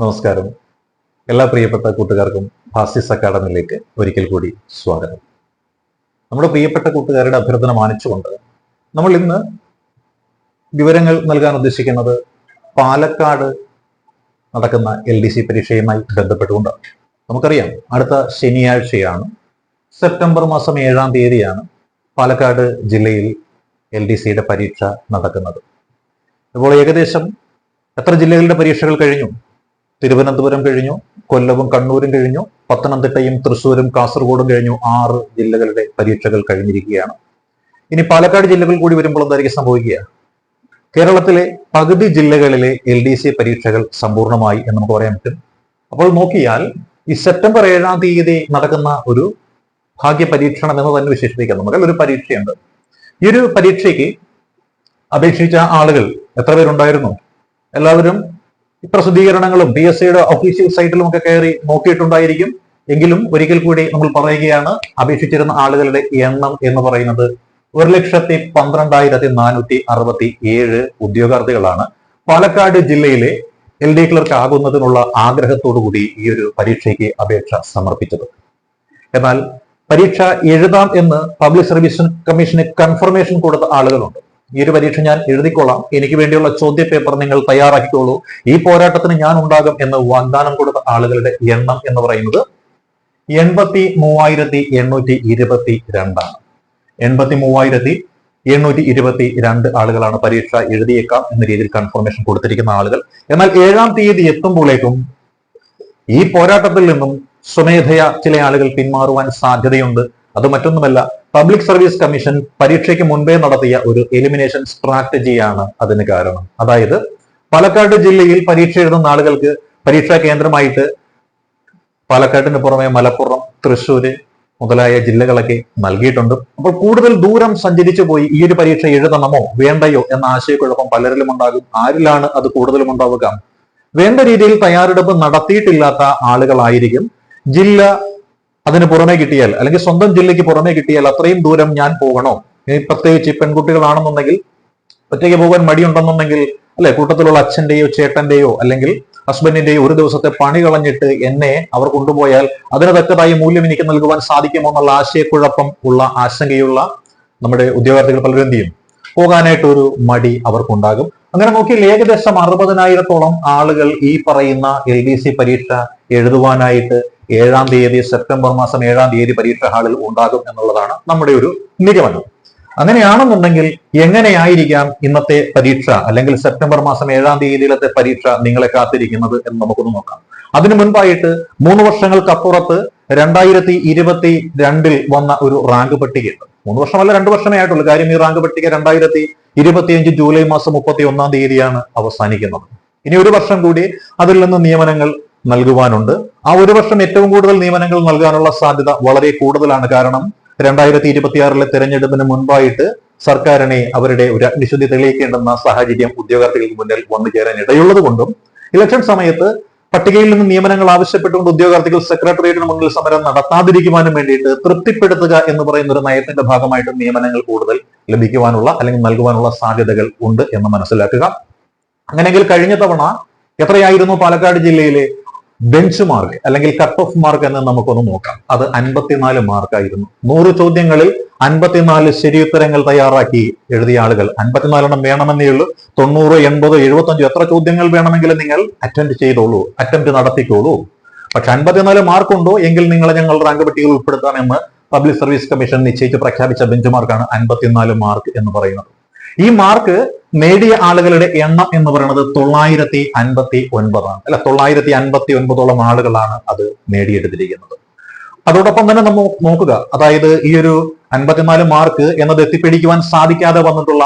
നമസ്കാരം. എല്ലാ പ്രിയപ്പെട്ട കൂട്ടുകാർക്കും ഫാസിസ് അക്കാഡമിയിലേക്ക് ഒരിക്കൽ കൂടി സ്വാഗതം. നമ്മുടെ പ്രിയപ്പെട്ട കൂട്ടുകാരുടെ അഭ്യർത്ഥന മാനിച്ചുകൊണ്ട് നമ്മൾ ഇന്ന് വിവരങ്ങൾ നൽകാൻ ഉദ്ദേശിക്കുന്നത് പാലക്കാട് നടക്കുന്ന എൽ ഡി സി പരീക്ഷയുമായി ബന്ധപ്പെട്ടുകൊണ്ടാണ്. നമുക്കറിയാം അടുത്ത ശനിയാഴ്ചയാണ് സെപ്റ്റംബർ മാസം ഏഴാം തീയതിയാണ് പാലക്കാട് ജില്ലയിൽ എൽ ഡി സിയുടെ പരീക്ഷ നടക്കുന്നത്. അപ്പോൾ ഏകദേശം എത്ര ജില്ലകളുടെ പരീക്ഷകൾ കഴിഞ്ഞു? തിരുവനന്തപുരം കഴിഞ്ഞു കൊല്ലവും കണ്ണൂരും കഴിഞ്ഞു പത്തനംതിട്ടയും തൃശ്ശൂരും കാസർഗോഡും കഴിഞ്ഞു ആറ് ജില്ലകളുടെ പരീക്ഷകൾ കഴിഞ്ഞിരിക്കുകയാണ്. ഇനി പാലക്കാട് ജില്ലകൾ കൂടി വരുമ്പോൾ എന്തായിരിക്കും സംഭവിക്കുക? കേരളത്തിലെ പകുതി ജില്ലകളിലെ എൽ ഡി സി പരീക്ഷകൾ സമ്പൂർണമായി എന്ന് നമുക്ക് പറയാൻ പറ്റും. അപ്പോൾ നോക്കിയാൽ ഈ സെപ്റ്റംബർ ഏഴാം തീയതി നടക്കുന്ന ഒരു ഭാഗ്യ പരീക്ഷണം എന്ന് തന്നെ വിശേഷിപ്പിക്കാം. നമുക്ക് ഒരു പരീക്ഷയുണ്ട്. ഈ ഒരു പരീക്ഷയ്ക്ക് അപേക്ഷിച്ച ആളുകൾ എത്ര പേരുണ്ടായിരുന്നു? എല്ലാവരും പ്രസിദ്ധീകരണങ്ങളും പി എസ് സിയുടെ ഒഫീഷ്യൽ സൈറ്റിലും ഒക്കെ കയറി നോക്കിയിട്ടുണ്ടായിരിക്കും. എങ്കിലും ഒരിക്കൽ കൂടി നമ്മൾ പറയുകയാണ് അപേക്ഷിച്ചിരുന്ന ആളുകളുടെ എണ്ണം എന്ന് പറയുന്നത് ഒരു ലക്ഷത്തി പന്ത്രണ്ടായിരത്തി നാനൂറ്റി അറുപത്തി ഏഴ് ഉദ്യോഗാർത്ഥികളാണ്. പാലക്കാട് ജില്ലയിലെ എൽ ഡി ക്ലർക്ക് ആകുന്നതിനുള്ള ആഗ്രഹത്തോടു കൂടി ഈ ഒരു പരീക്ഷയ്ക്ക് അപേക്ഷ സമർപ്പിച്ചത്. എന്നാൽ പരീക്ഷ എഴുതാം എന്ന് പബ്ലിക് സർവീസ് കമ്മീഷന് കൺഫർമേഷൻ കൊടുത്ത ആളുകളുണ്ട്. ഈ ഒരു പരീക്ഷ ഞാൻ എഴുതിക്കൊള്ളാം. എനിക്ക് വേണ്ടിയുള്ള ചോദ്യ പേപ്പർ നിങ്ങൾ തയ്യാറാക്കിക്കോളൂ ഈ പോരാട്ടത്തിന് ഞാൻ ഉണ്ടാകും എന്ന് വാഗ്ദാനം കൊടുത്ത ആളുകളുടെ എണ്ണം എന്ന് പറയുന്നത് എൺപത്തി മൂവായിരത്തി എണ്ണൂറ്റി ഇരുപത്തി രണ്ടാണ് എൺപത്തി മൂവായിരത്തി എണ്ണൂറ്റി ഇരുപത്തി രണ്ട് ആളുകളാണ് പരീക്ഷ എഴുതിയേക്കാം എന്ന രീതിയിൽ കൺഫർമേഷൻ കൊടുത്തിരിക്കുന്ന ആളുകൾ. എന്നാൽ ഏഴാം തീയതി എത്തുമ്പോഴേക്കും ഈ പോരാട്ടത്തിൽ നിന്നും സ്വമേധയ ചില ആളുകൾ പിന്മാറുവാൻ സാധ്യതയുണ്ട്. അത് മറ്റൊന്നുമല്ല പബ്ലിക് സർവീസ് കമ്മീഷൻ പരീക്ഷയ്ക്ക് മുൻപേ നടത്തിയ ഒരു എലിമിനേഷൻ സ്ട്രാറ്റജിയാണ് അതിന് കാരണം. അതായത് പാലക്കാട് ജില്ലയിൽ പരീക്ഷ എഴുതുന്ന ആളുകൾക്ക് പരീക്ഷാ കേന്ദ്രമായിട്ട് പാലക്കാടിന് പുറമെ മലപ്പുറം തൃശ്ശൂര് മുതലായ ജില്ലകളൊക്കെ നൽകിയിട്ടുണ്ട്. അപ്പോൾ കൂടുതൽ ദൂരം സഞ്ചരിച്ചു പോയി ഈ ഒരു പരീക്ഷ എഴുതണമോ വേണ്ടയോ എന്ന ആശയക്കുഴപ്പം പലരിലും ഉണ്ടാകും ആരിലാണ് അത് കൂടുതലും ഉണ്ടാവുക വേണ്ട രീതിയിൽ തയ്യാറെടുപ്പ് നടത്തിയിട്ടില്ലാത്ത ആളുകളായിരിക്കും ജില്ല അതിന് പുറമെ കിട്ടിയാൽ അല്ലെങ്കിൽ സ്വന്തം ജില്ലയ്ക്ക് പുറമെ കിട്ടിയാൽ അത്രയും ദൂരം ഞാൻ പോകണോ? ഇനി പ്രത്യേകിച്ച് പെൺകുട്ടികളാണെന്നുണ്ടെങ്കിൽ ഒറ്റയ്ക്ക് പോകാൻ മടിയുണ്ടെന്നുണ്ടെങ്കിൽ അല്ലെ? കൂട്ടത്തിലുള്ള അച്ഛന്റെയോ ചേട്ടന്റെയോ അല്ലെങ്കിൽ ഹസ്ബൻഡിന്റെയോ ഒരു ദിവസത്തെ പണി കളഞ്ഞിട്ട് എന്നെ അവർ കൊണ്ടുപോയാൽ അതിന് തക്കതായ മൂല്യം എനിക്ക് നൽകുവാൻ സാധിക്കുമോ എന്നുള്ള ആശയക്കുഴപ്പം ഉള്ള ആശങ്കയുള്ള നമ്മുടെ ഉദ്യോഗാർത്ഥികൾ പലരും എന്ത് ചെയ്യും? പോകാനായിട്ട് ഒരു മടി അവർക്കുണ്ടാകും. അങ്ങനെ നോക്കിയാൽ ഏകദേശം അറുപതിനായിരത്തോളം ആളുകൾ ഈ പറയുന്ന എൽ ഡി സി പരീക്ഷ എഴുതുവാനായിട്ട് ഏഴാം തീയതി സെപ്റ്റംബർ മാസം ഏഴാം തീയതി പരീക്ഷ ഹാളിൽ ഉണ്ടാകും എന്നുള്ളതാണ് നമ്മുടെ ഒരു നിഗമനം. അങ്ങനെയാണെന്നുണ്ടെങ്കിൽ എങ്ങനെയായിരിക്കാം ഇന്നത്തെ പരീക്ഷ അല്ലെങ്കിൽ സെപ്റ്റംബർ മാസം ഏഴാം തീയതിയിലത്തെ പരീക്ഷ നിങ്ങളെ കാത്തിരിക്കുന്നത് എന്ന് നമുക്കൊന്ന് നോക്കാം. അതിനു മുൻപായിട്ട് മൂന്ന് വർഷങ്ങൾക്കപ്പുറത്ത് രണ്ടായിരത്തി ഇരുപത്തി രണ്ടിൽ വന്ന ഒരു റാങ്ക് പട്ടികയുണ്ട്. മൂന്ന് വർഷമല്ല രണ്ടു വർഷമേ ആയിട്ടുള്ളൂ. കാര്യം ഈ റാങ്ക് പട്ടിക രണ്ടായിരത്തി ഇരുപത്തിയഞ്ച് ജൂലൈ മാസം മുപ്പത്തി ഒന്നാം തീയതിയാണ് അവസാനിക്കുന്നത്. ഇനി ഒരു വർഷം കൂടി അതിൽ നിന്ന് നിയമനങ്ങൾ നൽകുവാനുണ്ട്. ആ ഒരു വർഷം ഏറ്റവും കൂടുതൽ നിയമനങ്ങൾ നൽകാനുള്ള സാധ്യത വളരെ കൂടുതലാണ്. കാരണം രണ്ടായിരത്തി ഇരുപത്തിയാറിലെ തെരഞ്ഞെടുപ്പിന് മുൻപായിട്ട് സർക്കാരിനെ അവരുടെ ഒരു അഗ്നിശുദ്ധി തെളിയിക്കേണ്ടുന്ന സാഹചര്യം ഉദ്യോഗാർത്ഥികൾക്ക് മുന്നിൽ വന്നു ചേരാൻ ഇടയുള്ളത് കൊണ്ടും ഇലക്ഷൻ സമയത്ത് പട്ടികയിൽ നിന്ന് നിയമനങ്ങൾ ആവശ്യപ്പെട്ടുകൊണ്ട് ഉദ്യോഗാർത്ഥികൾ സെക്രട്ടേറിയറ്റിന് മുന്നിൽ സമരം നടത്താതിരിക്കുവാനും വേണ്ടിയിട്ട് തൃപ്തിപ്പെടുത്തുക എന്ന് പറയുന്ന ഒരു നയത്തിന്റെ ഭാഗമായിട്ട് നിയമനങ്ങൾ കൂടുതൽ ലഭിക്കുവാനുള്ള അല്ലെങ്കിൽ നൽകുവാനുള്ള സാധ്യതകൾ ഉണ്ട് എന്ന് മനസ്സിലാക്കുക. അങ്ങനെയെങ്കിൽ കഴിഞ്ഞ തവണ എത്രയായിരുന്നു പാലക്കാട് ജില്ലയിലെ ബെഞ്ച് മാർക്ക് അല്ലെങ്കിൽ കട്ട് ഓഫ് മാർക്ക് എന്ന് നമുക്കൊന്ന് നോക്കാം. അത് അൻപത്തിനാല് മാർക്കായിരുന്നു നൂറ് ചോദ്യങ്ങളിൽ അൻപത്തിനാല് ശരിയുത്തരങ്ങൾ തയ്യാറാക്കി എഴുതിയ ആളുകൾ. അൻപത്തിനാലെണ്ണം വേണമെന്നേ ഉള്ളൂ. തൊണ്ണൂറ് എൺപത് എഴുപത്തഞ്ച് എത്ര ചോദ്യങ്ങൾ വേണമെങ്കിലും നിങ്ങൾ അറ്റൻഡ് ചെയ്തോളൂ. അറ്റംപ്റ്റ് നടത്തിക്കോളൂ. പക്ഷെ അൻപത്തിനാല് മാർക്കുണ്ടോ എങ്കിൽ നിങ്ങളെ ഞങ്ങൾ റാങ്ക് പട്ടികയിൽ ഉൾപ്പെടുത്താമെന്ന് പബ്ലിക് സർവീസ് കമ്മീഷൻ നിശ്ചയിച്ച് പ്രഖ്യാപിച്ച ബെഞ്ച് മാർക്കാണ് അൻപത്തിനാല് മാർക്ക് എന്ന് പറയുന്നത്. ഈ മാർക്ക് നേടിയ ആളുകളുടെ എണ്ണം എന്ന് പറയുന്നത് തൊള്ളായിരത്തി അൻപത്തി ഒൻപതാണ്. അല്ല തൊള്ളായിരത്തി അൻപത്തി ഒൻപതോളം ആളുകളാണ് അത് നേടിയെടുത്തിരിക്കുന്നത്. അതോടൊപ്പം തന്നെ നമ്മൾ നോക്കുക അതായത് ഈ ഒരു അൻപത്തിനാല് മാർക്ക് എന്നത് എത്തിപ്പിടിക്കുവാൻ സാധിക്കാതെ വന്നിട്ടുള്ള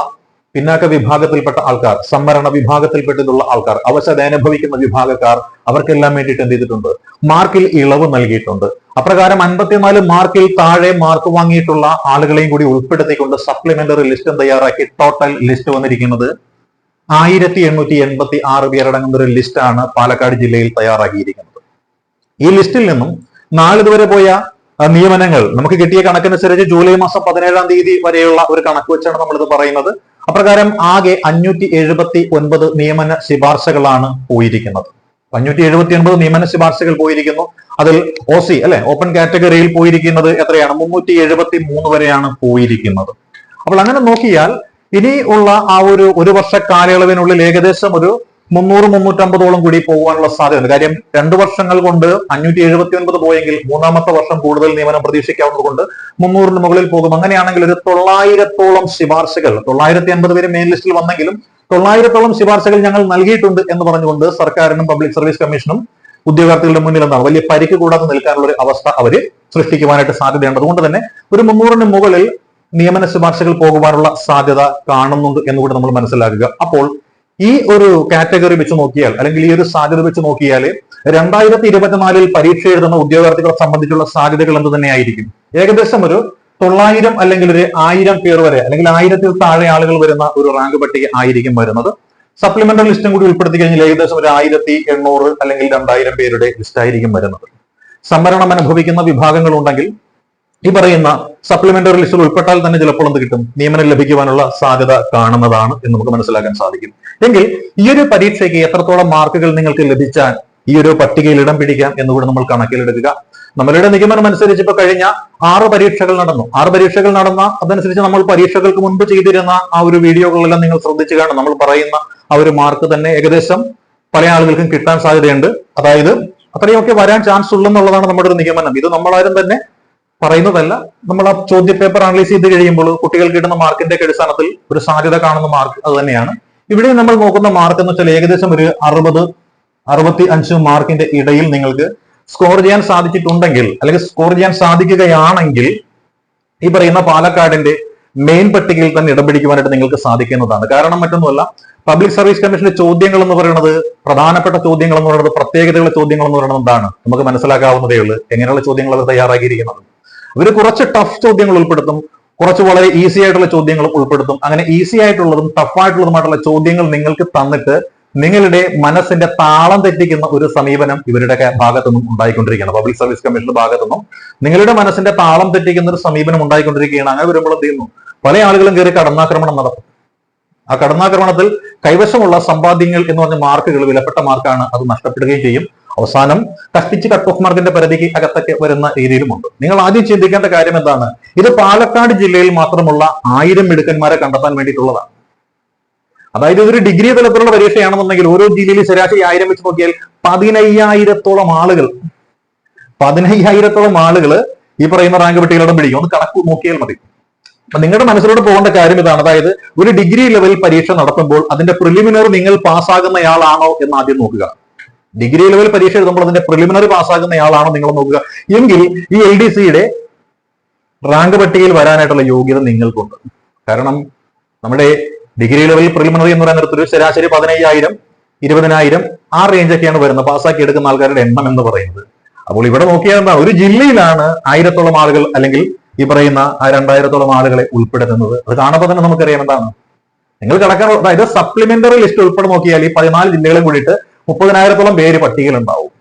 പിന്നാക്ക വിഭാഗത്തിൽപ്പെട്ട ആൾക്കാർ സംവരണ വിഭാഗത്തിൽപ്പെട്ടിട്ടുള്ള ആൾക്കാർ അവശത അനുഭവിക്കുന്ന വിഭാഗക്കാർ അവർക്കെല്ലാം വേണ്ടിയിട്ട് എന്ത് ചെയ്തിട്ടുണ്ട്? മാർക്കിൽ ഇളവ് നൽകിയിട്ടുണ്ട്. അപ്രകാരം അൻപത്തിനാല് മാർക്കിൽ താഴെ മാർക്ക് വാങ്ങിയിട്ടുള്ള ആളുകളെയും കൂടി ഉൾപ്പെടുത്തിക്കൊണ്ട് സപ്ലിമെന്ററി ലിസ്റ്റ് തയ്യാറാക്കി ടോട്ടൽ ലിസ്റ്റ് വന്നിരിക്കുന്നത് ആയിരത്തി എണ്ണൂറ്റി എൺപത്തി ആറ് പേരടങ്ങുന്ന ഒരു ലിസ്റ്റാണ് പാലക്കാട് ജില്ലയിൽ തയ്യാറാക്കിയിരിക്കുന്നത്. ഈ ലിസ്റ്റിൽ നിന്നും നാളിതുവരെ പോയ നിയമനങ്ങൾ നമുക്ക് കിട്ടിയ കണക്കനുസരിച്ച് ജൂലൈ മാസം പതിനേഴാം തീയതി വരെയുള്ള ഒരു കണക്ക് വെച്ചാണ് നമ്മളിത് പറയുന്നത്. അപ്രകാരം ആകെ അഞ്ഞൂറ്റി എഴുപത്തി ഒൻപത് നിയമന ശിപാർശകളാണ് പോയിരിക്കുന്നത്. അഞ്ഞൂറ്റി എഴുപത്തി ഒൻപത് നിയമന ശുപാർശകൾ പോയിരിക്കുന്നു. അതിൽ ഒ സി അല്ലെ? ഓപ്പൺ കാറ്റഗറിയിൽ പോയിരിക്കുന്നത് എത്രയാണ്? മുന്നൂറ്റി എഴുപത്തി മൂന്ന് വരെയാണ് പോയിരിക്കുന്നത്. അപ്പോൾ അങ്ങനെ നോക്കിയാൽ ഇനി ഉള്ള ആ ഒരു ഒരു വർഷ കാലയളവിനുള്ളിൽ ഏകദേശം ഒരു മുന്നൂറ് മുന്നൂറ്റമ്പതോളം കൂടി പോകാനുള്ള സാധ്യതയുണ്ട്. കാര്യം രണ്ടു വർഷങ്ങൾ കൊണ്ട് അഞ്ഞൂറ്റി എഴുപത്തി ഒൻപത് പോയെങ്കിൽ മൂന്നാമത്തെ വർഷം കൂടുതൽ നിയമനം പ്രതീക്ഷിക്കാവുന്നത് കൊണ്ട് മുന്നൂറിന് മുകളിൽ പോകും. അങ്ങനെയാണെങ്കിൽ ഒരു തൊള്ളായിരത്തോളം ശുപാർശകൾ തൊള്ളായിരത്തി അൻപത് പേര് മെയിൻ ലിസ്റ്റിൽ വന്നെങ്കിലും തൊള്ളായിരത്തോളം ശുപാർശകൾ ഞങ്ങൾ നൽകിയിട്ടുണ്ട് എന്ന് പറഞ്ഞുകൊണ്ട് സർക്കാരിനും പബ്ലിക് സർവീസ് കമ്മീഷനും ഉദ്യോഗാർത്ഥികളുടെ മുന്നിൽ എന്താണ് വലിയ പരിക്ക് കൂടാതെ നിൽക്കാനുള്ള ഒരു അവസ്ഥ അവർ സൃഷ്ടിക്കുവാനായിട്ട് സാധ്യതയുണ്ട്. അതുകൊണ്ട് തന്നെ ഒരു മുന്നൂറിന് മുകളിൽ നിയമന ശുപാർശകൾ പോകുവാനുള്ള സാധ്യത കാണുന്നുണ്ട് എന്ന് കൂടി നമ്മൾ മനസ്സിലാക്കുക. അപ്പോൾ ഈ ഒരു കാറ്റഗറി വെച്ച് നോക്കിയാൽ അല്ലെങ്കിൽ ഈ ഒരു സാധ്യത വെച്ച് നോക്കിയാൽ രണ്ടായിരത്തി ഇരുപത്തിനാലിൽ പരീക്ഷ എഴുതുന്ന ഉദ്യോഗാർത്ഥികളെ സംബന്ധിച്ചുള്ള സാധ്യതകൾ എന്ത് തന്നെയായിരിക്കും ഏകദേശം ഒരു തൊള്ളായിരം അല്ലെങ്കിൽ ഒരു ആയിരം പേർ വരെ അല്ലെങ്കിൽ ആയിരത്തിൽ താഴെ ആളുകൾ വരുന്ന ഒരു റാങ്ക് പട്ടിക ആയിരിക്കും വരുന്നത്. സപ്ലിമെന്ററി ലിസ്റ്റും കൂടി ഉൾപ്പെടുത്തി കഴിഞ്ഞാൽ ഏകദേശം ഒരു ആയിരത്തി എണ്ണൂറ് അല്ലെങ്കിൽ രണ്ടായിരം പേരുടെ ലിസ്റ്റ് ആയിരിക്കും വരുന്നത്. സംവരണം അനുഭവിക്കുന്ന വിഭാഗങ്ങൾ ഉണ്ടെങ്കിൽ ഈ പറയുന്ന സപ്ലിമെന്ററി ലിസ്റ്റിൽ ഉൾപ്പെട്ടാൽ തന്നെ ചിലപ്പോൾ എന്ത് കിട്ടും? നിയമനം ലഭിക്കുവാനുള്ള സാധ്യത കാണുന്നതാണ് എന്ന് നമുക്ക് മനസ്സിലാക്കാൻ സാധിക്കും. എങ്കിൽ ഈ ഒരു പരീക്ഷയ്ക്ക് എത്രത്തോളം മാർക്കുകൾ നിങ്ങൾക്ക് ലഭിച്ചാൽ ഈ ഒരു പട്ടികയിൽ ഇടം പിടിക്കാം എന്നുകൂടെ നമ്മൾ കണക്കിലെടുക്കുക. നമ്മളുടെ നിഗമനം അനുസരിച്ച് ഇപ്പൊ കഴിഞ്ഞ ആറ് പരീക്ഷകൾ നടന്നു. ആറ് പരീക്ഷകൾ നടന്ന അതനുസരിച്ച് നമ്മൾ പരീക്ഷകൾക്ക് മുൻപ് ചെയ്തിരുന്ന ആ ഒരു വീഡിയോകളെല്ലാം നിങ്ങൾ ശ്രദ്ധിച്ചു കാണും നമ്മൾ പറയുന്ന ആ ഒരു മാർക്ക് തന്നെ ഏകദേശം പല ആളുകൾക്കും കിട്ടാൻ സാധ്യതയുണ്ട്. അതായത് അത്രയൊക്കെ വരാൻ ചാൻസ് ഉള്ളെന്നുള്ളതാണ് നമ്മുടെ ഒരു നിഗമനം. ഇത് നമ്മളാരും തന്നെ പറയുന്നതല്ല. നമ്മൾ ആ ചോദ്യ പേപ്പർ അനലൈസ് ചെയ്ത് കഴിയുമ്പോൾ കുട്ടികൾക്ക് കിട്ടുന്ന മാർക്കിന്റെ അടിസ്ഥാനത്തിൽ ഒരു സാധ്യത കാണുന്ന മാർക്ക് അത് തന്നെയാണ്. ഇവിടെ നമ്മൾ നോക്കുന്ന മാർക്ക് എന്ന് വെച്ചാൽ ഏകദേശം ഒരു അറുപത് അറുപത്തി അഞ്ച് മാർക്കിന്റെ ഇടയിൽ നിങ്ങൾക്ക് സ്കോർ ചെയ്യാൻ സാധിച്ചിട്ടുണ്ടെങ്കിൽ അല്ലെങ്കിൽ സ്കോർ ചെയ്യാൻ സാധിക്കുകയാണെങ്കിൽ ഈ പറയുന്ന പാലക്കാടിന്റെ മെയിൻ പട്ടികയിൽ തന്നെ ഇടം പിടിക്കുവാനായിട്ട് നിങ്ങൾക്ക് സാധിക്കുന്നതാണ്. കാരണം മറ്റൊന്നുമല്ല പബ്ലിക് സർവീസ് കമ്മീഷന്റെ ചോദ്യങ്ങൾ എന്ന് പറയുന്നത് പ്രധാനപ്പെട്ട ചോദ്യങ്ങൾ എന്ന് പറയുന്നത് പ്രത്യേകതകളുടെ ചോദ്യങ്ങൾ എന്ന് പറയുന്നത് എന്താണ്? നമുക്ക് മനസ്സിലാക്കാവുന്നതേ ഉള്ളൂ. എങ്ങനെയുള്ള ചോദ്യങ്ങൾ അവർ തയ്യാറാക്കിയിരിക്കുന്നത്? അവർ കുറച്ച് ടഫ് ചോദ്യങ്ങൾ ഉൾപ്പെടുത്തും കുറച്ച് വളരെ ഈസി ആയിട്ടുള്ള ചോദ്യങ്ങൾ ഉൾപ്പെടുത്തും. അങ്ങനെ ഈസി ആയിട്ടുള്ളതും ടഫ് ആയിട്ടുള്ളതുമായിട്ടുള്ള ചോദ്യങ്ങൾ നിങ്ങൾക്ക് തന്നിട്ട് നിങ്ങളുടെ മനസ്സിന്റെ താളം തെറ്റിക്കുന്ന ഒരു സമീപനം ഇവരുടെ ഭാഗത്തുനിന്നും ഉണ്ടായിക്കൊണ്ടിരിക്കുകയാണ്. പബ്ലിക് സർവീസ് കമ്മീഷന്റെ ഭാഗത്തുനിന്നും നിങ്ങളുടെ മനസ്സിന്റെ താളം തെറ്റിക്കുന്ന ഒരു സമീപനം ഉണ്ടായിക്കൊണ്ടിരിക്കുകയാണ്. അങ്ങനെ വരുമ്പോൾ എന്ത് ചെയ്യുന്നു? പല ആളുകളും കയറി കടന്നാക്രമണം നടത്തും. ആ കടന്നാക്രമണത്തിൽ കൈവശമുള്ള സമ്പാദ്യങ്ങൾ എന്ന് പറഞ്ഞ മാർക്കുകൾ വിലപ്പെട്ട മാർക്കാണ് അത് നഷ്ടപ്പെടുകയും ചെയ്യും. അവസാനം കഷ്ടിച്ച് കട്ട് ഓഫ് മാർക്കിന്റെ പരിധിക്ക് അകത്തൊക്കെ വരുന്ന രീതിയിലുമുണ്ട്. നിങ്ങൾ ആദ്യം ചിന്തിക്കേണ്ട കാര്യം എന്താണ്? ഇത് പാലക്കാട് ജില്ലയിൽ മാത്രമുള്ള ആയിരം മിടുക്കന്മാരെ കണ്ടെത്താൻ വേണ്ടിയിട്ടുള്ളതാണ്. അതായത് ഇതൊരു ഡിഗ്രി തലത്തിലുള്ള പരീക്ഷയാണെന്നുണ്ടെങ്കിൽ ഓരോ ജില്ലയിലും ശരാശരി ആയിരം വെച്ച് നോക്കിയാൽ പതിനയ്യായിരത്തോളം ആളുകൾ പതിനയ്യായിരത്തോളം ആളുകൾ ഈ പറയുന്ന റാങ്ക് പട്ടികയിലോടും പിടിക്കും. ഒന്ന് കണക്ക് നോക്കിയാൽ മതി. നിങ്ങളുടെ മനസ്സിലോട്ട് പോകേണ്ട കാര്യം ഇതാണ്. അതായത് ഒരു ഡിഗ്രി ലെവൽ പരീക്ഷ നടത്തുമ്പോൾ അതിന്റെ പ്രിലിമിനറി നിങ്ങൾ പാസ്സാകുന്നയാളാണോ എന്ന് ആദ്യം നോക്കുക. ഡിഗ്രി ലെവൽ പരീക്ഷ എഴുതുമ്പോൾ അതിന്റെ പ്രിലിമിനറി പാസ്സാകുന്നയാളാണോ നിങ്ങൾ നോക്കുക. എങ്കിൽ ഈ എൽ ഡി സിയുടെ റാങ്ക് പട്ടികയിൽ വരാനായിട്ടുള്ള യോഗ്യത നിങ്ങൾക്കുണ്ട്. കാരണം നമ്മുടെ ഡിഗ്രി ലെവൽ പ്രിലിമിനറി എന്ന് പറയുന്ന ഒരു ശരാശരി പതിനയ്യായിരം ഇരുപതിനായിരം ആ റേഞ്ചൊക്കെയാണ് വരുന്നത്. പാസ്സാക്കി എടുക്കുന്ന ആൾക്കാരുടെ എണ്ണം എന്ന് പറയുന്നത്. അപ്പോൾ ഇവിടെ നോക്കിയാൽ എന്താ? ഒരു ജില്ലയിലാണ് ആയിരത്തോളം ആളുകൾ അല്ലെങ്കിൽ ഈ പറയുന്ന ആ രണ്ടായിരത്തോളം ആളുകളെ ഉൾപ്പെടുത്തുന്നത്. അത് കാണുമ്പോൾ തന്നെ നമുക്കറിയാം എന്താണ്? നിങ്ങൾ കിടക്കാൻ അതായത് സപ്ലിമെന്ററി ലിസ്റ്റ് ഉൾപ്പെടെ നോക്കിയാൽ ഈ പതിനാല് ജില്ലകളും കൂടിയിട്ട് മുപ്പതിനായിരത്തോളം പേര് പട്ടികയിലുണ്ടാവും.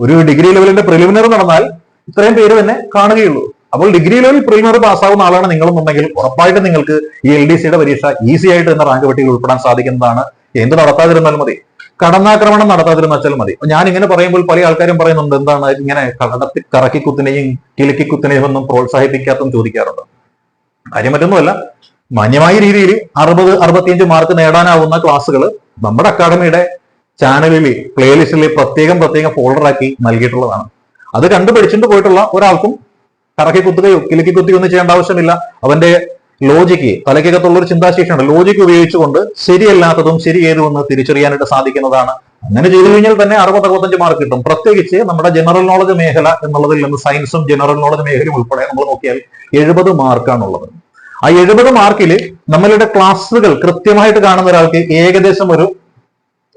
ഒരു ഡിഗ്രി ലെവലിന്റെ പ്രിലിമിനറി നടന്നാൽ ഇത്രയും പേര് തന്നെ കാണുകയുള്ളൂ. അപ്പോൾ ഡിഗ്രി ലെവൽ പ്രീമിയർ പാസ്സാവുന്ന ആളാണ് നിങ്ങളെന്നുണ്ടെങ്കിൽ ഉറപ്പായിട്ട് നിങ്ങൾക്ക് ഈ എൽ ഡി സിയുടെ പരീക്ഷ ഈസി ആയിട്ട് എന്ന റാങ്ക് പട്ടികയിൽ ഉൾപ്പെടാൻ സാധിക്കുന്നതാണ്. എന്ത് നടത്താതിരുന്നാലും മതി. കടന്നാക്രമണം നടത്താതിരുന്നാൽ മതി. ഞാൻ ഇങ്ങനെ പറയുമ്പോൾ പല ആൾക്കാരും പറയുന്നുണ്ട് എന്താണ് ഇങ്ങനെ കടത്തി കറക്കിക്കുത്തിനെയും കിലുക്കിക്കുത്തിനെയും ഒന്നും പ്രോത്സാഹിപ്പിക്കാത്തും ചോദിക്കാറുണ്ട്. കാര്യം മറ്റൊന്നുമല്ല മാന്യമായ രീതിയിൽ അറുപത് അറുപത്തിയഞ്ച് മാർക്ക് നേടാനാവുന്ന ക്ലാസ്സുകൾ നമ്മുടെ അക്കാഡമിയുടെ ചാനലിൽ പ്ലേലിസ്റ്റിൽ പ്രത്യേകം പ്രത്യേകം ഫോൾഡറാക്കി നൽകിയിട്ടുള്ളതാണ്. അത് കണ്ടു പഠിച്ചിട്ട് പോയിട്ടുള്ള ഒരാൾക്കും കറക്കി കുത്തുകയോ കിലുക്കി കുത്തുകയോ ഒന്നും ചെയ്യേണ്ട ആവശ്യമില്ല. അവന്റെ ലോജിക്ക് തലയ്ക്കകത്തുള്ള ഒരു ചിന്താശേഷിയുണ്ട്. ലോജിക്ക് ഉപയോഗിച്ചുകൊണ്ട് ശരിയല്ലാത്തതും ശരി ഏതുമെന്ന് തിരിച്ചറിയാനായിട്ട് സാധിക്കുന്നതാണ്. അങ്ങനെ ചെയ്തു കഴിഞ്ഞാൽ തന്നെ അറുപത് അറുപത്തഞ്ച് മാർക്ക് കിട്ടും. പ്രത്യേകിച്ച് നമ്മുടെ ജനറൽ നോളജ് മേഖല എന്നുള്ളതിൽ നിന്ന് സയൻസും ജനറൽ നോളജ് മേഖലയും ഉൾപ്പെടെ നമ്മൾ നോക്കിയാൽ എഴുപത് മാർക്കാണുള്ളത് ആ എഴുപത് മാർക്കിൽ നമ്മളുടെ ക്ലാസ്സുകൾ കൃത്യമായിട്ട് കാണുന്ന ഒരാൾക്ക് ഏകദേശം ഒരു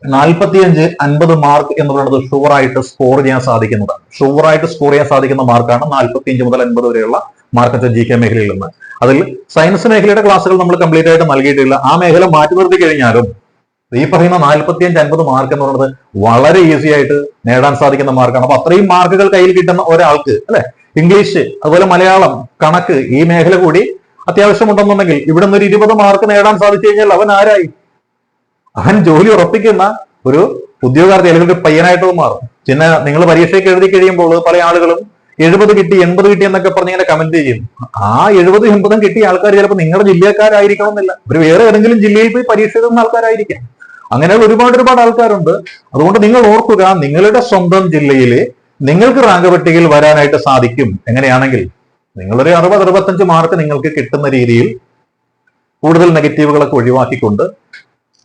നാൽപ്പത്തിയഞ്ച് അൻപത് മാർക്ക് എന്ന് പറയുന്നത് ഷുവറായിട്ട് സ്കോർ ചെയ്യാൻ സാധിക്കുന്നതാണ് ഷുവറായിട്ട് സ്കോർ ചെയ്യാൻ സാധിക്കുന്ന മാർക്കാണ് നാൽപ്പത്തിയഞ്ച് മുതൽ അൻപത് വരെയുള്ള മാർക്ക് ജി കെ മേഖലയിൽ നിന്ന്. അതിൽ സയൻസ് മേഖലയുടെ ക്ലാസ്സുകൾ നമ്മൾ കംപ്ലീറ്റ് ആയിട്ട് നൽകിയിട്ടില്ല. ആ മേഖല മാറ്റി നിർത്തി കഴിഞ്ഞാലും ഈ പറയുന്ന നാൽപ്പത്തിയഞ്ച് അൻപത് മാർക്ക് എന്ന് പറയുന്നത് വളരെ ഈസി ആയിട്ട് നേടാൻ സാധിക്കുന്ന മാർക്കാണ് അപ്പൊ അത്രയും മാർക്കുകൾ കയ്യിൽ കിട്ടുന്ന ഒരാൾക്ക് അല്ലെ? ഇംഗ്ലീഷ് അതുപോലെ മലയാളം കണക്ക് ഈ മേഖല കൂടി അത്യാവശ്യമുണ്ടെന്നുണ്ടെങ്കിൽ ഇവിടെ നിന്ന് ഒരു ഇരുപത് മാർക്ക് നേടാൻ സാധിച്ചു കഴിഞ്ഞാൽ അവൻ ആരായി? അവൻ ജോലി ഉറപ്പിക്കുന്ന ഒരു ഉദ്യോഗാർത്ഥി അല്ലെങ്കിൽ ഒരു പയ്യനായിട്ട് മാറും. പിന്നെ നിങ്ങൾ പരീക്ഷയ്ക്ക് എഴുതി കഴിയുമ്പോൾ പല ആളുകളും എഴുപത് കിട്ടി എൺപത് കിട്ടി എന്നൊക്കെ പറഞ്ഞ് ഇങ്ങനെ കമന്റ് ചെയ്യും ആ എഴുപത് എൺപതും കിട്ടിയ ആൾക്കാർ ചിലപ്പോൾ നിങ്ങളുടെ ജില്ലക്കാരായിരിക്കണം എന്നില്ല. ഒരു വേറെ ഏതെങ്കിലും ജില്ലയിൽ പോയി പരീക്ഷ എഴുതുന്ന ആൾക്കാരായിരിക്കാം. അങ്ങനെ ഒരുപാട് ഒരുപാട് ആൾക്കാരുണ്ട്. അതുകൊണ്ട് നിങ്ങൾ ഓർക്കുക നിങ്ങളുടെ സ്വന്തം ജില്ലയിലെ നിങ്ങൾക്ക് റാങ്ക് പട്ടികയിൽ വരാനായിട്ട് സാധിക്കും. എങ്ങനെയാണെങ്കിൽ നിങ്ങളൊരു അറുപത് അറുപത്തഞ്ച് മാർക്ക് നിങ്ങൾക്ക് കിട്ടുന്ന രീതിയിൽ കൂടുതൽ നെഗറ്റീവുകളൊക്കെ ഒഴിവാക്കിക്കൊണ്ട്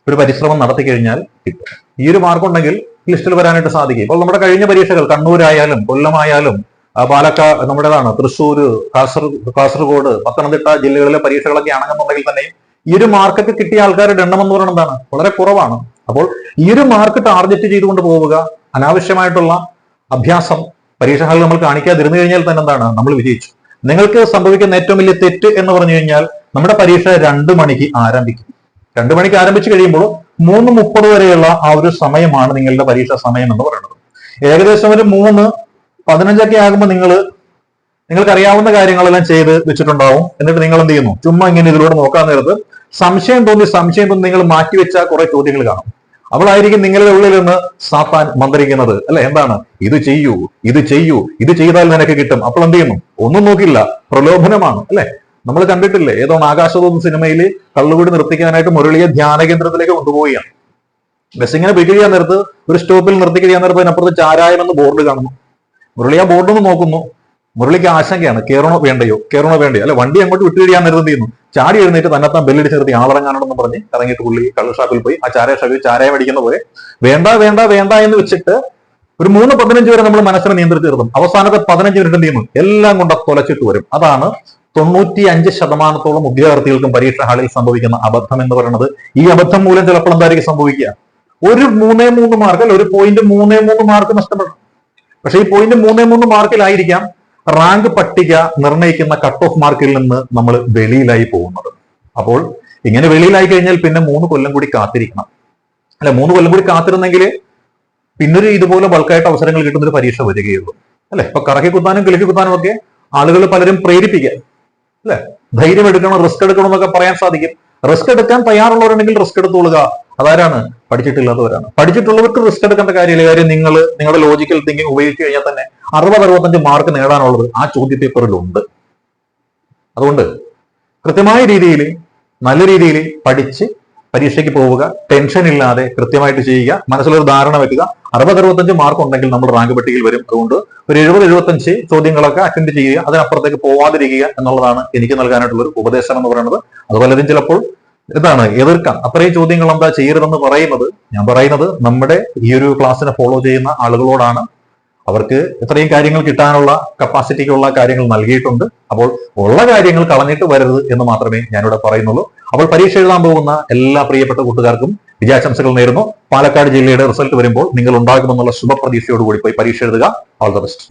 ഒരു പരിശ്രമം നടത്തി കഴിഞ്ഞാൽ കിട്ടും. ഈ ഒരു മാർക്ക് ഉണ്ടെങ്കിൽ ലിസ്റ്റിൽ വരാനായിട്ട് സാധിക്കും. ഇപ്പോൾ നമ്മുടെ കഴിഞ്ഞ പരീക്ഷകൾ കണ്ണൂരായാലും കൊല്ലമായാലും പാലക്കാ പാലക്കാട് നമ്മുടേതാണ് തൃശ്ശൂർ കാസർ കാസർഗോഡ് പത്തനംതിട്ട ജില്ലകളിലെ പരീക്ഷകളൊക്കെ ആണെന്നുണ്ടെങ്കിൽ തന്നെ ഈ ഒരു മാർക്കൊക്കെ കിട്ടിയ ആൾക്കാരുടെ എണ്ണം എന്ന് പറയുന്നത് എന്താണ്? വളരെ കുറവാണ്. അപ്പോൾ ഈ ഒരു മാർക്ക് ടാർഗറ്റ് ചെയ്തുകൊണ്ട് പോവുക അനാവശ്യമായിട്ടുള്ള അഭ്യാസം പരീക്ഷ ഹാളിൽ നമ്മൾ കാണിക്കാതിരുന്നു കഴിഞ്ഞാൽ തന്നെ എന്താണ്? നമ്മൾ വിജയിച്ചു. നിങ്ങൾക്ക് സംഭവിക്കുന്ന ഏറ്റവും വലിയ തെറ്റ് എന്ന് പറഞ്ഞു കഴിഞ്ഞാൽ നമ്മുടെ പരീക്ഷ രണ്ട് മണിക്ക് ആരംഭിക്കും. രണ്ട് മണിക്ക് ആരംഭിച്ചു കഴിയുമ്പോൾ മൂന്ന് മുപ്പത് വരെയുള്ള ആ ഒരു സമയമാണ് നിങ്ങളുടെ പരീക്ഷാ സമയം എന്ന് പറയുന്നത്. ഏകദേശം ഒരു മൂന്ന് പതിനഞ്ചൊക്കെ ആകുമ്പോൾ നിങ്ങൾ നിങ്ങൾക്ക് അറിയാവുന്ന കാര്യങ്ങളെല്ലാം ചെയ്ത് വെച്ചിട്ടുണ്ടാവും. എന്നിട്ട് നിങ്ങൾ എന്ത് ചെയ്യുന്നു? ചുമ്മാ ഇങ്ങനെ ഇതിലൂടെ നോക്കാൻ നേരത്ത് സംശയം തോന്നി സംശയം തോന്നി നിങ്ങൾ മാറ്റിവെച്ച കുറെ ചോദ്യങ്ങൾ കാണും. അവളായിരിക്കും നിങ്ങളുടെ ഉള്ളിൽ നിന്ന് സാത്താൻ മന്ത്രിക്കുന്നത്. അല്ലെ? എന്താണ്? ഇത് ചെയ്യൂ ഇത് ചെയ്യൂ ഇത് ചെയ്താൽ നിനക്ക് കിട്ടും. അപ്പോൾ എന്ത് ചെയ്യുന്നു? ഒന്നും നോക്കില്ല. പ്രലോഭനമാണ്. അല്ലെ? നമ്മൾ കണ്ടിട്ടില്ലേ? ഏതോ ആകാശതോന്ന് സിനിമയിൽ കള്ളുകൂടി നിർത്തിക്കാനായിട്ട് മുരളിയെ ധ്യാന കേന്ദ്രത്തിലേക്ക് കൊണ്ടുപോവുകയാണ്. ബസ് ഇങ്ങനെ പിക്ക് ചെയ്യാൻ നേരത്ത് ഒരു സ്റ്റോപ്പിൽ നിർത്തി കഴിയാൻ നേരത്ത് അതിനപ്പുറത്ത് ചാരായം എന്ന് ബോർഡ് കാണുന്നു. മുരളി ആ ബോർഡ് ഒന്ന് നോക്കുന്നു. മുരളിക്ക് ആശങ്കയാണ്. കയറണോ വേണ്ടയോ? കയറണോ വേണ്ടയോ? അല്ലെ വണ്ടി അങ്ങോട്ട് വിട്ടു കഴിയാൻ നേരത്തെ ചെയ്യുന്നു? ചാടി എഴുന്നേറ്റ് തന്നെത്താൻ ബെല്ലടിച്ച് നിർത്തി ആളിറങ്ങാനോടെന്ന് പറഞ്ഞ് ഇറങ്ങിയിട്ട് പുള്ളി കള്ള് ഷാപ്പിൽ പോയി. ആ ചാരായ ഷാപ്പിൽ ചാരായം അടിക്കുന്ന പോലെ വേണ്ട വേണ്ട വേണ്ട എന്ന് വെച്ചിട്ട് ഒരു മൂന്ന് പതിനഞ്ച് വരെ നമ്മൾ മനസ്സിനെ നിയന്ത്രിച്ച് നിർത്തും. അവസാനത്തെ പതിനഞ്ച് മിനിറ്റ് എന്ത് ചെയ്യുന്നു? എല്ലാം കൊണ്ട് തുലച്ചിട്ട് വരും. അതാണ് തൊണ്ണൂറ്റി അഞ്ച് ശതമാനത്തോളം ഉദ്യോഗാർത്ഥികൾക്കും പരീക്ഷ ഹാളിൽ സംഭവിക്കുന്ന അബദ്ധം എന്ന് പറയുന്നത് ഈ അബദ്ധം മൂലം ചിലപ്പോൾ എന്തായിരിക്കും സംഭവിക്കുക? ഒരു മൂന്നേ മൂന്ന് മാർക്ക് അല്ല ഒരു പോയിന്റ് മൂന്നേ മൂന്ന് മാർക്ക് നഷ്ടപ്പെടും പക്ഷേ ഈ പോയിന്റ് മൂന്നേ മൂന്ന് മാർക്കിലായിരിക്കാം റാങ്ക് പട്ടിക നിർണയിക്കുന്ന കട്ട് ഓഫ് മാർക്കിൽ നിന്ന് നമ്മൾ വെളിയിലായി പോകുന്നത്. അപ്പോൾ ഇങ്ങനെ വെളിയിലായി കഴിഞ്ഞാൽ പിന്നെ മൂന്ന് കൊല്ലം കൂടി കാത്തിരിക്കണം. അല്ലെ മൂന്ന് കൊല്ലം കൂടി കാത്തിരുന്നെങ്കിൽ പിന്നൊരു ഇതുപോലെ ബൾക്കായിട്ട് അവസരങ്ങൾ കിട്ടുന്ന ഒരു പരീക്ഷ വരികയുള്ളൂ. അല്ലെ? ഇപ്പൊ കറക്കി കുത്താനും കിളിക്കി കുത്താനും ഒക്കെ ആളുകൾ പലരും പ്രേരിപ്പിക്കുക. അല്ലെ? ധൈര്യം എടുക്കണം റിസ്ക് എടുക്കണം എന്നൊക്കെ പറയാൻ സാധിക്കും. റിസ്ക് എടുക്കാൻ തയ്യാറുള്ളവരുണ്ടെങ്കിൽ റിസ്ക് എടുത്തോളുക. അതാരാണ്? പഠിച്ചിട്ടില്ലാത്തവരാണ്. പഠിച്ചിട്ടുള്ളവർക്ക് റിസ്ക് എടുക്കേണ്ട കാര്യമില്ല. കാര്യം നിങ്ങൾ നിങ്ങളുടെ ലോജിക്കൽ തിങ്കിങ് ഉപയോഗിച്ച് കഴിഞ്ഞാൽ തന്നെ അറുപത് അറുപത്തഞ്ച് മാർക്ക് നേടാനുള്ളത് ആ ചോദ്യ പേപ്പറിലുണ്ട് അതുകൊണ്ട് കൃത്യമായ രീതിയിൽ നല്ല രീതിയിൽ പഠിച്ച് പരീക്ഷയ്ക്ക് പോവുക ടെൻഷൻ ഇല്ലാതെ കൃത്യമായിട്ട് ചെയ്യുക മനസ്സിലൊരു ധാരണ വെക്കുക. അറുപത് അറുപത്തഞ്ച് മാർക്ക് ഉണ്ടെങ്കിൽ നമ്മൾ റാങ്ക് പട്ടികയിൽ വരും. അതുകൊണ്ട് ഒരു എഴുപത് എഴുപത്തഞ്ച് ചോദ്യങ്ങളൊക്കെ അറ്റൻഡ് ചെയ്യുക അതിനപ്പുറത്തേക്ക് പോവാതിരിക്കുക എന്നുള്ളതാണ് എനിക്ക് നൽകാനായിട്ടുള്ള ഒരു ഉപദേശം എന്ന് പറയുന്നത്. അതുപോലെ ചിലപ്പോൾ ഇതാണ് എതിർക്കാം. അത്രയും ചോദ്യങ്ങൾ എന്താ ചെയ്യരുതെന്ന് പറയുന്നത് ഞാൻ പറയുന്നത് നമ്മുടെ ഈ ഒരു ക്ലാസ്സിനെ ഫോളോ ചെയ്യുന്ന ആളുകളോടാണ്. അവർക്ക് ഇത്രയും കാര്യങ്ങൾ കിട്ടാനുള്ള കപ്പാസിറ്റിക്കുള്ള കാര്യങ്ങൾ നൽകിയിട്ടുണ്ട്. അപ്പോൾ ഉള്ള കാര്യങ്ങൾ കളഞ്ഞിട്ട് വരരുത് എന്ന് മാത്രമേ ഞാനിവിടെ പറയുന്നുള്ളൂ. അപ്പോൾ പരീക്ഷ എഴുതാൻ പോകുന്ന എല്ലാ പ്രിയപ്പെട്ട കൂട്ടുകാർക്കും വിജയാശംസകൾ നേരുന്നു. പാലക്കാട് ജില്ലയുടെ റിസൾട്ട് വരുമ്പോൾ നിങ്ങൾ ഉണ്ടാകുമെന്നുള്ള ശുഭപ്രതീക്ഷയോടുകൂടി പോയി പരീക്ഷ എഴുതുക. All the best